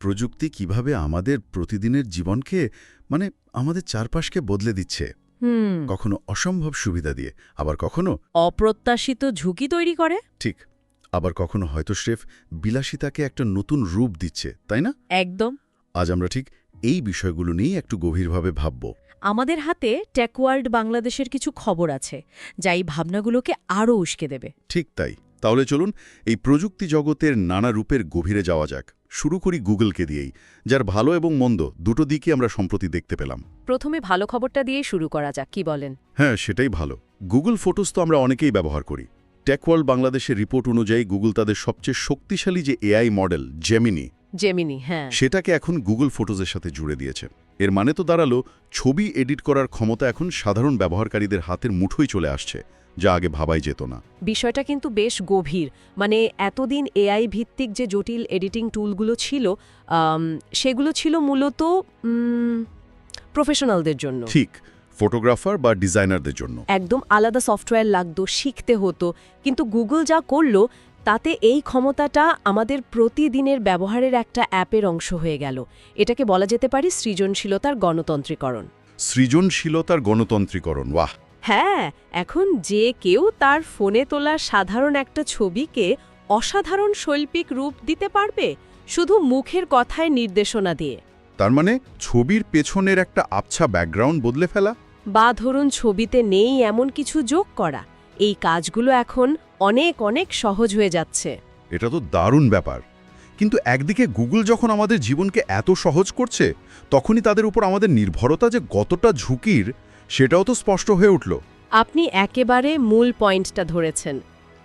প্রযুক্তি কীভাবে আমাদের প্রতিদিনের জীবনকে মানে আমাদের চারপাশকে বদলে দিচ্ছে? কখনো অসম্ভব সুবিধা দিয়ে আবার কখনো অপ্রত্যাশিত ঝুঁকি তৈরি করে? ঠিক আবার কখনো হয়তো স্রেফ বিলাসিতাকে একটা নতুন রূপ দিচ্ছে তাই না? একদম। আজ আমরা ঠিক এই বিষয়গুলো নিয়েই একটু গভীরভাবে ভাবব। আমাদের হাতে টেকওয়ার্ল্ড বাংলাদেশের কিছু খবর আছে যা এই ভাবনাগুলোকে আরও উস্কে দেবে। ঠিক তাই তাহলে চলুন এই প্রযুক্তি জগতের নানা রূপের গভীরে যাওয়া যাক। শুরু করি গুগলকে দিয়েই যার ভালো এবং মন্দ দুটো দিকই আমরা সম্প্রতি দেখতে পেলাম। প্রথমে ভালো খবরটা দিয়ে শুরু করা যাক কি বলেন? হ্যাঁ সেটাই ভালো। গুগল ফটোস তো আমরা অনেকেই ব্যবহার করি। টেকওয়ার্ল্ড বাংলাদেশের রিপোর্ট অনুযায়ী গুগল তাদের সবচেয়ে শক্তিশালী যে এআই মডেল জেমিনি জেমিনি হ্যাঁ। সেটাকে এখন গুগল ফটোজের সাথে জুড়ে দিয়েছে। এর মানে তো দাঁড়াল ছবি এডিট করার ক্ষমতা এখন সাধারণ ব্যবহারকারীদের হাতের মুঠোই চলে আসছে। যা আগে ভাবাই যেত না। বিষয়টা কিন্তু বেশ গভীর। মানে এতদিন এআই ভিত্তিক যে জটিল এডিটিং টুলগুলো ছিল সেগুলো ছিল মূলত প্রফেশনালদের জন্য। ঠিক ফটোগ্রাফার বা ডিজাইনারদের জন্য। একদম আলাদা সফটওয়্যার লাগতো শিখতে হতো। কিন্তু গুগল যা করল তাতে এই ক্ষমতাটা আমাদের প্রতিদিনের ব্যবহারের একটা অ্যাপের অংশ হয়ে গেল। এটাকে বলা যেতে পারে সৃজনশীলতার গণতন্ত্রীকরণ। সৃজনশীলতার গণতন্ত্রীকরণ বাহ! হ্যাঁ এখন যে কেউ তার ফোনে তোলা সাধারণ একটা ছবিকে অসাধারণ শৈল্পিক রূপ দিতে পারবে শুধু মুখের কথায় নির্দেশনা দিয়ে। তার মানে ছবির পেছনের একটা আবছা ব্যাকগ্রাউন্ড বদলে ফেলা? বা ধরুন ছবিতে নেই এমন কিছু যোগ করা এই কাজগুলো এখন অনেক অনেক সহজ হয়ে যাচ্ছে। এটা তো দারুণ ব্যাপার। কিন্তু একদিকে গুগল যখন আমাদের জীবনকে এত সহজ করছে তখনই তাদের উপর আমাদের নির্ভরতা যে কতটা ঝুঁকির সেটাও তো স্পষ্ট হয়ে উঠল। আপনি একেবারে মূল পয়েন্টটা ধরেছেন।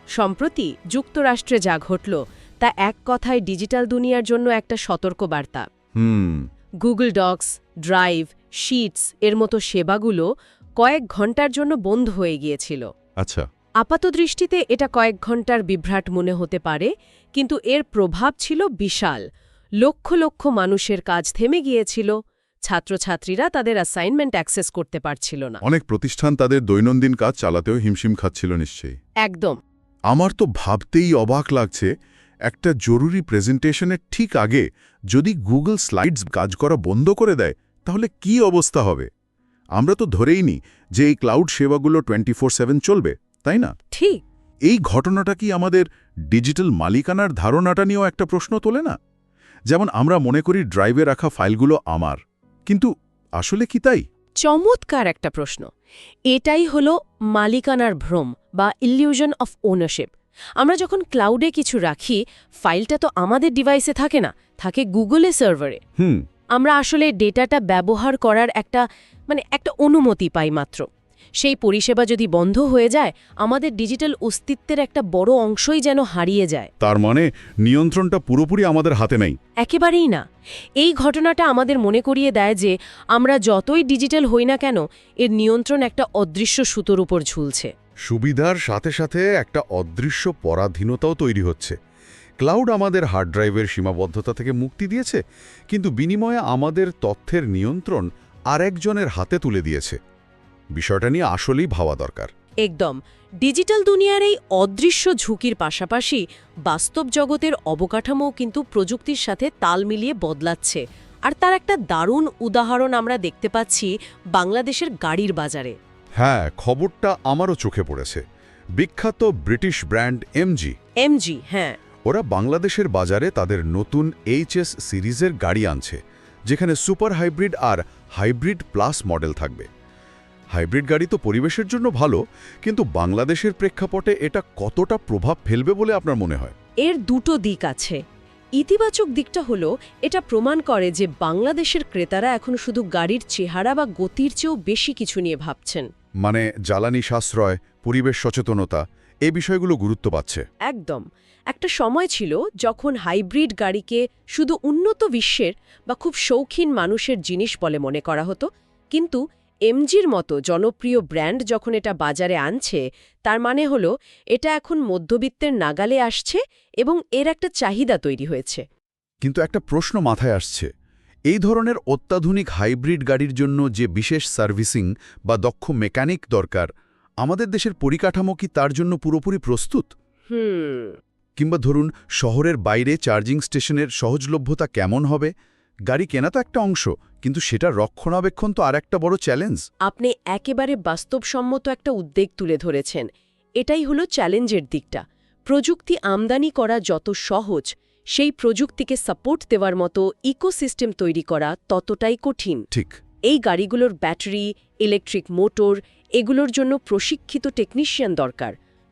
সম্প্রতি যুক্তরাষ্ট্রে যা ঘটল তা এক কথায় ডিজিটাল দুনিয়ার জন্য একটা সতর্কবার্তা। হুম। গুগল ডক্স ড্রাইভ শিটস এর মতো সেবাগুলো কয়েক ঘণ্টার জন্য বন্ধ হয়ে গিয়েছিল। আচ্ছা। আপাতদৃষ্টিতে এটা কয়েক ঘণ্টার বিভ্রাট মনে হতে পারে কিন্তু এর প্রভাব ছিল বিশাল। লক্ষ লক্ষ মানুষের কাজ থেমে গিয়েছিল ছাত্রছাত্রীরা তাদের অ্যাসাইনমেন্ট অ্যাক্সেস করতে পারছিল না। অনেক প্রতিষ্ঠান তাদের দৈনন্দিন কাজ চালাতেও হিমশিম খাচ্ছিল নিশ্চয়ই। একদম। আমার তো ভাবতেই অবাক লাগছে একটা জরুরি প্রেজেন্টেশনের ঠিক আগে যদি গুগল স্লাইডস কাজ করা বন্ধ করে দেয় তাহলে কি অবস্থা হবে? আমরা তো ধরেই নি যে এই ক্লাউড সেবাগুলো টোয়েন্টি ফোর সেভেন চলবে তাই না? ঠিক। এই ঘটনাটা কি আমাদের ডিজিটাল মালিকানার ধারণাটা নিয়েও একটা প্রশ্ন তোলে না? যেমন আমরা মনে করি ড্রাইভে রাখা ফাইলগুলো আমার কিন্তু আসলে কি তাই? চমৎকার একটা প্রশ্ন। এটাই হলো মালিকানার ভ্রম বা ইলিউশন অফ ওনারশিপ আমরা যখন ক্লাউডে কিছু রাখি ফাইলটা তো আমাদের ডিভাইসে থাকে না থাকে গুগলে সার্ভারে হুম। আমরা আসলে ডেটাটা ব্যবহার করার একটা মানে একটা অনুমতি পাই মাত্র। সেই পরিষেবা যদি বন্ধ হয়ে যায় আমাদের ডিজিটাল অস্তিত্বের একটা বড় অংশই যেন হারিয়ে যায়। তার মানে নিয়ন্ত্রণটা পুরোপুরি আমাদের হাতে নেই। একেবারেই না। এই ঘটনাটা আমাদের মনে করিয়ে দেয় যে আমরা যতই ডিজিটাল হই না কেন এর নিয়ন্ত্রণ একটা অদৃশ্য সুতোর উপর ঝুলছে। সুবিধার সাথে সাথে একটা অদৃশ্য পরাধীনতাও তৈরি হচ্ছে। ক্লাউড আমাদের হার্ড ড্রাইভের সীমাবদ্ধতা থেকে মুক্তি দিয়েছে কিন্তু বিনিময়ে আমাদের তথ্যের নিয়ন্ত্রণ আরেকজনের হাতে তুলে দিয়েছে। বিষয়টা নিয়ে আসলেই ভাবা দরকার। একদম। ডিজিটাল দুনিয়ার এই অদৃশ্য ঝুঁকির পাশাপাশি বাস্তব জগতের অবকাঠামোও কিন্তু প্রযুক্তির সাথে তাল মিলিয়ে বদলাচ্ছে। আর তার একটা দারুণ উদাহরণ আমরা দেখতে পাচ্ছি বাংলাদেশের গাড়ির বাজারে। হ্যাঁ খবরটা আমারও চোখে পড়েছে। বিখ্যাত ব্রিটিশ ব্র্যান্ড এমজি। এমজি হ্যাঁ। ওরা বাংলাদেশের বাজারে তাদের নতুন এইচএস সিরিজের গাড়ি আনছে যেখানে সুপার হাইব্রিড আর হাইব্রিড প্লাস মডেল থাকবে। হাইব্রিড গাড়ি তো পরিবেশের জন্য ভালো কিন্তু বাংলাদেশের প্রেক্ষাপটে এটা কতটা প্রভাব ফেলবে বলে আপনার মনে হয়? এর দুটো দিক আছে। ইতিবাচক দিকটা হলো এটা প্রমাণ করে যে বাংলাদেশের ক্রেতারা এখন শুধু গাড়ির চেহারা বা গতির চেয়েও বেশি কিছু নিয়ে ভাবছেন। মানে জ্বালানি সাশ্রয় পরিবেশ সচেতনতা এ বিষয়গুলো গুরুত্ব পাচ্ছে। একদম। একটা সময় ছিল যখন হাইব্রিড গাড়িকে শুধু উন্নত বিশ্বের বা খুব শৌখিন মানুষের জিনিস বলে মনে করা হতো কিন্তু এমজির মতো জনপ্রিয় ব্র্যান্ড যখন এটা বাজারে আনছে তার মানে হলো এটা এখন মধ্যবিত্তের নাগালে আসছে এবং এর একটা চাহিদা তৈরি হয়েছে। কিন্তু একটা প্রশ্ন মাথায় আসছে। এই ধরনের অত্যাধুনিক হাইব্রিড গাড়ির জন্য যে বিশেষ সার্ভিসিং বা দক্ষ মেকানিক দরকার আমাদের দেশের পরিকাঠামো কি তার জন্য পুরোপুরি প্রস্তুত? কিংবা ধরুন শহরের বাইরে চার্জিং স্টেশনের সহজলভ্যতা কেমন হবে? গাড়ি কেনা তো একটা অংশ কিন্তু সেটা রক্ষণাবেক্ষণ তো আর একটা বড় চ্যালেঞ্জ। আপনি একেবারে বাস্তবসম্মত একটা উদ্বেগ তুলে ধরেছেন। এটাই হলো চ্যালেঞ্জের দিকটা। প্রযুক্তি আমদানি করা যত সহজ সেই প্রযুক্তিকে সাপোর্ট দেওয়ার মতো ইকোসিস্টেম তৈরি করা ততটাই কঠিন। ঠিক। এই গাড়িগুলোর ব্যাটারি ইলেকট্রিক মোটর এগুলোর জন্য প্রশিক্ষিত টেকনিশিয়ান দরকার।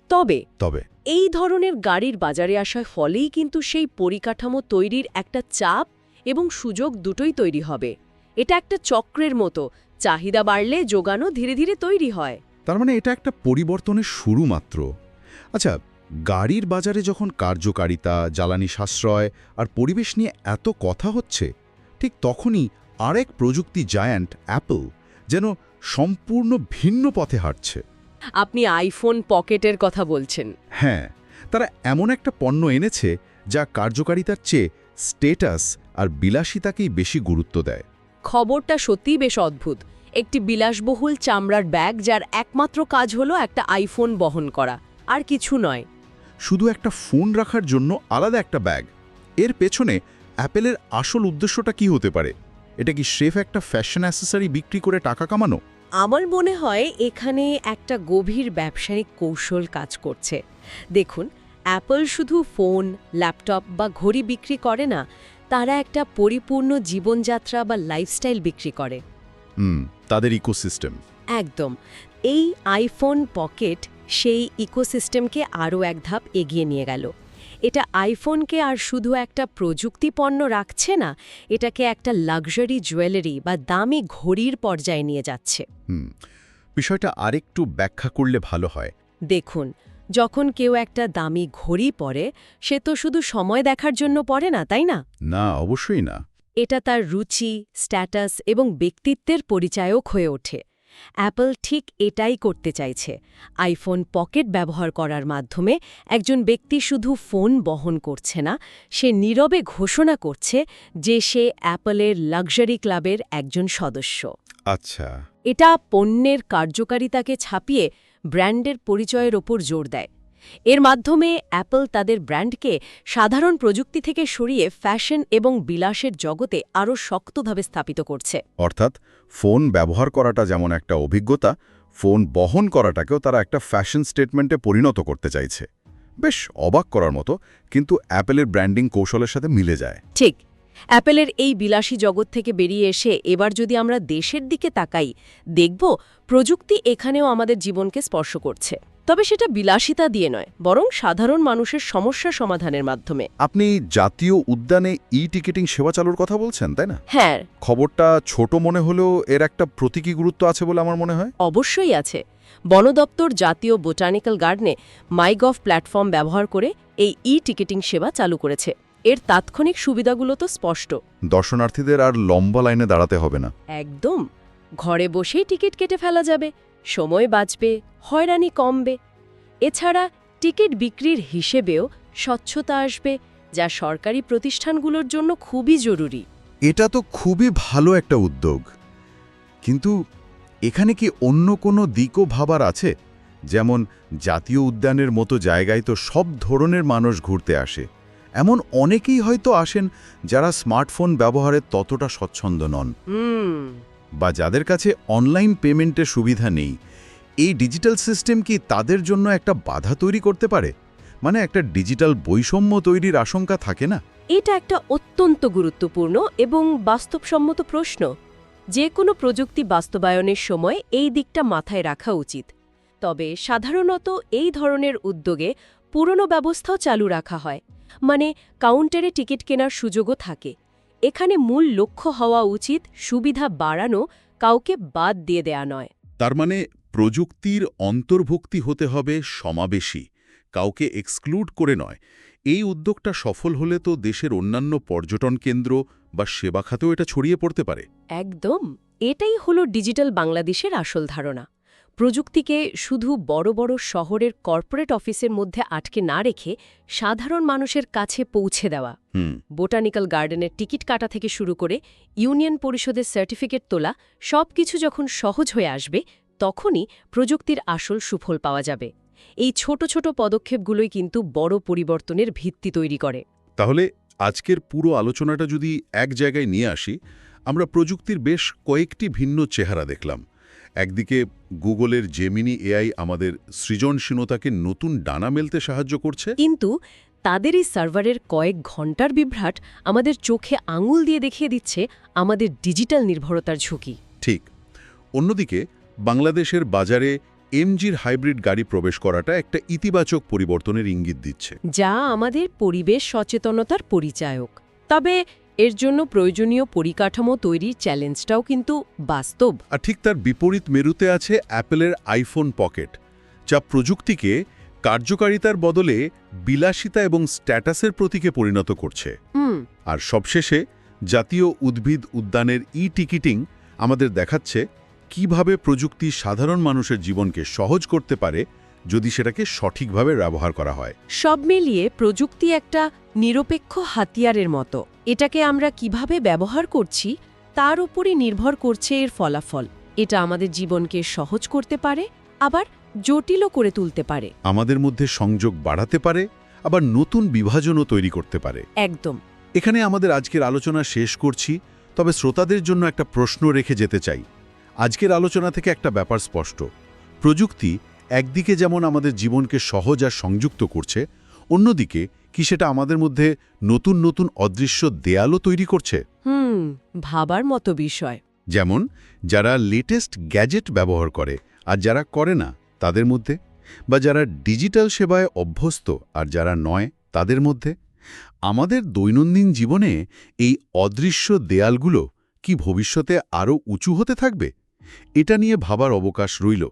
তবে তবে। এই ধরনের গাড়ির বাজারে আসার ফলেই কিন্তু সেই পরিকাঠামো তৈরির একটা চাপ এবং সুযোগ দুটোই তৈরি হবে। এটা একটা চক্রের মতো চাহিদা বাড়লে যোগানও ধীরে ধীরে তৈরি হয়। তার মানে এটা একটা পরিবর্তনের শুরু মাত্র। আচ্ছা গাড়ির বাজারে যখন কার্যকারিতা জ্বালানি সাশ্রয় আর পরিবেশ নিয়ে এত কথা হচ্ছে ঠিক তখনই আরেক প্রযুক্তি জায়ান্ট অ্যাপল যেন সম্পূর্ণ ভিন্ন পথে হাঁটছে। আপনি আইফোন পকেটের কথা বলছেন। হ্যাঁ তারা এমন একটা পণ্য এনেছে যা কার্যকারিতার চেয়ে স্টেটাস আর বিলাসিতাকেই বেশি গুরুত্ব দেয়। খবরটা সত্যিই বেশ অদ্ভুত। একটি বিলাসবহুল চামড়ার ব্যাগ যার একমাত্র কাজ হলো একটা আইফোন বহন করা। আর কিছু নয়। শুধু একটা ফোন রাখার জন্য আলাদা একটা ব্যাগ। এর পেছনে অ্যাপেলের আসল উদ্দেশ্যটা কি হতে পারে? এটা কি স্রেফ একটা ফ্যাশন অ্যাসেসরি বিক্রি করে টাকা কামানো? আমার মনে হয় এখানে একটা গভীর ব্যবসায়িক কৌশল কাজ করছে। দেখুন অ্যাপল শুধু ফোন ল্যাপটপ বা ঘড়ি বিক্রি করে না তারা একটা পরিপূর্ণ জীবনযাত্রা বা লাইফস্টাইল বিক্রি করে। হুম তাদের ইকোসিস্টেম একদম। এই আইফোন পকেট সেই ইকোসিস্টেমকে আরও এক ধাপ এগিয়ে নিয়ে গেল। এটা আইফোনকে আর শুধু একটা প্রযুক্তি পণ্য রাখছে না এটাকে একটা লাক্সারি জুয়েলারি বা দামি ঘড়ির পর্যায়ে নিয়ে যাচ্ছে। বিষয়টা আরেকটু ব্যাখ্যা করলে ভালো হয়। দেখুন যখন কেউ একটা দামি ঘড়ি পরে সে তো শুধু সময় দেখার জন্য পরে না তাই না? না অবশ্যই না। এটা তার রুচি স্ট্যাটাস এবং ব্যক্তিত্বের পরিচায়ক হয়ে ওঠে। অ্যাপল ঠিক এটাই করতে চাইছে আইফোন পকেট ব্যবহার করার মাধ্যমে একজন ব্যক্তি শুধু ফোন বহন করছে না সে নীরবে ঘোষণা করছে যে সে অ্যাপলের লাক্সারি ক্লাবের একজন সদস্য। আচ্ছা। এটা পণ্যের কার্যকারিতাকে ছাপিয়ে ব্র্যান্ডের পরিচয়ের ওপর জোর দেয়। এর মাধ্যমে অ্যাপল তাদের ব্র্যান্ডকে সাধারণ প্রযুক্তি থেকে সরিয়ে ফ্যাশন এবং বিলাসের জগতে আরও শক্তভাবে স্থাপিত করছে। অর্থাৎ ফোন ব্যবহার করাটা যেমন একটা অভিজ্ঞতা ফোন বহন করাটাকেও তারা একটা ফ্যাশন স্টেটমেন্টে পরিণত করতে চাইছে। বেশ অবাক করার মতো কিন্তু অ্যাপেলের ব্র্যান্ডিং কৌশলের সাথে মিলে যায়। ঠিক অ্যাপেলের এই বিলাসী জগৎ থেকে বেরিয়ে এসে এবার যদি আমরা দেশের দিকে তাকাই দেখব প্রযুক্তি এখানেও আমাদের জীবনকে স্পর্শ করছে। তবে সেটা বিলাসিতা দিয়ে নয় বরং সাধারণ মানুষের সমস্যা সমাধানের মাধ্যমে। আপনি জাতীয় উদ্যানে ই টিকিটিং সেবা চালুর কথা বলছেন তাই না? হ্যাঁ। খবরটা ছোট মনে হলেও এর একটা প্রতীকী গুরুত্ব আছে বলে আমার মনে হয়। অবশ্যই আছে। বন দপ্তর জাতীয় বোটানিক্যাল গার্ডেনে মাইগভ প্ল্যাটফর্ম ব্যবহার করে এই ই টিকিটিং সেবা চালু করেছে। এর তাৎক্ষণিক সুবিধাগুলো তো স্পষ্ট। দর্শনার্থীদের আর লম্বা লাইনে দাঁড়াতে হবে না। একদম। ঘরে বসেই টিকিট কেটে ফেলা যাবে সময় বাঁচবে হয়রানি কমবে। এছাড়া টিকিট বিক্রির হিসেবেও স্বচ্ছতা আসবে যা সরকারি প্রতিষ্ঠানগুলোর জন্য খুবই জরুরি। এটা তো খুবই ভালো একটা উদ্যোগ। কিন্তু এখানে কি অন্য কোনো দিকও ভাবার আছে? যেমন জাতীয় উদ্যানের মতো জায়গায় তো সব ধরনের মানুষ ঘুরতে আসে। এমন অনেকেই হয়তো আসেন যারা স্মার্টফোন ব্যবহারে ততটা স্বচ্ছন্দ নন। বা যাদের কাছে অনলাইন পেমেন্টের সুবিধা নেই। এই ডিজিটাল সিস্টেম কি তাদের জন্য একটা বাধা তৈরি করতে পারে? মানে একটা ডিজিটাল বৈষম্য তৈরির আশঙ্কা থাকে না? এটা একটা অত্যন্ত গুরুত্বপূর্ণ এবং বাস্তবসম্মত প্রশ্ন। যে কোনো প্রযুক্তি বাস্তবায়নের সময় এই দিকটা মাথায় রাখা উচিত। তবে সাধারণত এই ধরনের উদ্যোগে পুরনো ব্যবস্থাও চালু রাখা হয়। মানে কাউন্টারে টিকিট কেনার সুযোগও থাকে। এখানে মূল লক্ষ্য হওয়া উচিত সুবিধা বাড়ানো কাউকে বাদ দিয়ে দেয়া নয়। তার মানে প্রযুক্তির অন্তর্ভুক্তি হতে হবে সমাবেশী কাউকে এক্সক্লুড করে নয়। এই উদ্যোগটা সফল হলে তো দেশের অন্যান্য পর্যটন কেন্দ্র বা সেবা খাতেও এটা ছড়িয়ে পড়তে পারে। একদম। এটাই হলো ডিজিটাল বাংলাদেশের আসল ধারণা। প্রযুক্তিকে শুধু বড় বড় শহরের কর্পোরেট অফিসের মধ্যে আটকে না রেখে সাধারণ মানুষের কাছে পৌঁছে দেওয়া। বোটানিক্যাল গার্ডেনের টিকিট কাটা থেকে শুরু করে ইউনিয়ন পরিষদের সার্টিফিকেট তোলা সব কিছু যখন সহজ হয়ে আসবে তখনই প্রযুক্তির আসল সুফল পাওয়া যাবে। এই ছোট ছোট পদক্ষেপগুলোই কিন্তু বড় পরিবর্তনের ভিত্তি তৈরি করে। তাহলে আজকের পুরো আলোচনাটা যদি এক জায়গায় নিয়ে আসি আমরা প্রযুক্তির বেশ কয়েকটি ভিন্ন চেহারা দেখলাম। একদিকে গুগলের জেমিনি এআই আমাদের সৃজনশীলতাকে নতুন ডানা মেলতে সাহায্য করছে। কিন্তু তাদের এই সার্ভারের কয়েক ঘণ্টার বিভ্রাট আমাদের চোখে আঙুল দিয়ে দেখিয়ে দিচ্ছে আমাদের ডিজিটাল নির্ভরতার ঝুঁকি। ঠিক। অন্যদিকে বাংলাদেশের বাজারে এমজির হাইব্রিড গাড়ি প্রবেশ করাটা একটা ইতিবাচক পরিবর্তনের ইঙ্গিত দিচ্ছে। যা আমাদের পরিবেশ সচেতনতার পরিচায়ক। তবে এর জন্য প্রয়োজনীয় পরিকাঠামো তৈরির চ্যালেঞ্জটাও কিন্তু বাস্তব। আর ঠিক তার বিপরীত মেরুতে আছে অ্যাপেলের আইফোন পকেট যা প্রযুক্তিকে কার্যকারিতার বদলে বিলাসিতা এবং স্ট্যাটাসের প্রতীকে পরিণত করছে। আর সবশেষে জাতীয় উদ্ভিদ উদ্যানের ই টিকিটিং আমাদের দেখাচ্ছে কীভাবে প্রযুক্তি সাধারণ মানুষের জীবনকে সহজ করতে পারে যদি সেটাকে সঠিকভাবে ব্যবহার করা হয়। সব মিলিয়ে প্রযুক্তি একটা নিরপেক্ষ হাতিয়ারের মতো। এটাকে আমরা কীভাবে ব্যবহার করছি তার উপরই নির্ভর করছে এর ফলাফল। এটা আমাদের জীবনকে সহজ করতে পারে আবার জটিলও করে তুলতে পারে। আমাদের মধ্যে সংযোগ বাড়াতে পারে আবার নতুন বিভাজনও তৈরি করতে পারে। একদম। এখানে আমাদের আজকের আলোচনা শেষ করছি তবে শ্রোতাদের জন্য একটা প্রশ্ন রেখে যেতে চাই। আজকের আলোচনা থেকে একটা ব্যাপার স্পষ্ট। প্রযুক্তি একদিকে যেমন আমাদের জীবনকে সহজ আর সংযুক্ত করছে অন্যদিকে কি সেটা আমাদের মধ্যে নতুন নতুন অদৃশ্য দেয়ালও তৈরি করছে? হুম ভাবার মতো বিষয়। যেমন যারা লেটেস্ট গ্যাজেট ব্যবহার করে আর যারা করে না তাদের মধ্যে বা যারা ডিজিটাল সেবায় অভ্যস্ত আর যারা নয় তাদের মধ্যে আমাদের দৈনন্দিন জীবনে এই অদৃশ্য দেয়ালগুলো কি ভবিষ্যতে আরও উঁচু হতে থাকবে? এটা নিয়ে ভাবার অবকাশ রইল।